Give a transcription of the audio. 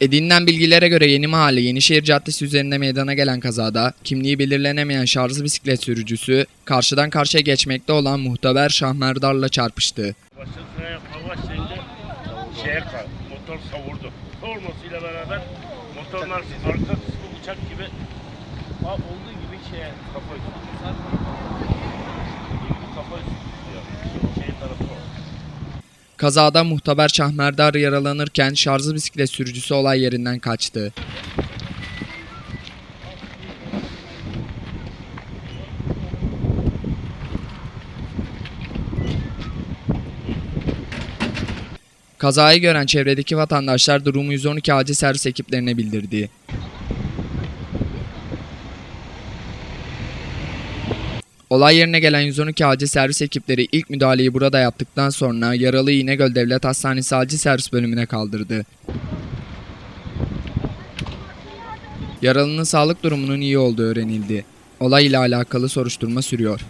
Edinilen bilgilere göre Yeni Mahalle Yenişehir Caddesi üzerinde meydana gelen kazada kimliği belirlenemeyen şarjlı bisiklet sürücüsü karşıdan karşıya geçmekte olan muhtaber Şahmerdar'la çarpıştı. Başlayınca şeye kal, motor savurdu. Savurmasıyla beraber motorun arka kısmı uçak gibi olduğu gibi şeye kafa Kazada muhtaber Şahmerdar yaralanırken şarjlı bisiklet sürücüsü olay yerinden kaçtı. Kazayı gören çevredeki vatandaşlar durumu 112 acil servis ekiplerine bildirdi. Olay yerine gelen 112 acil servis ekipleri ilk müdahaleyi burada yaptıktan sonra yaralıyı İnegöl Devlet Hastanesi acil servis bölümüne kaldırdı. Yaralının sağlık durumunun iyi olduğu öğrenildi. Olay ile alakalı soruşturma sürüyor.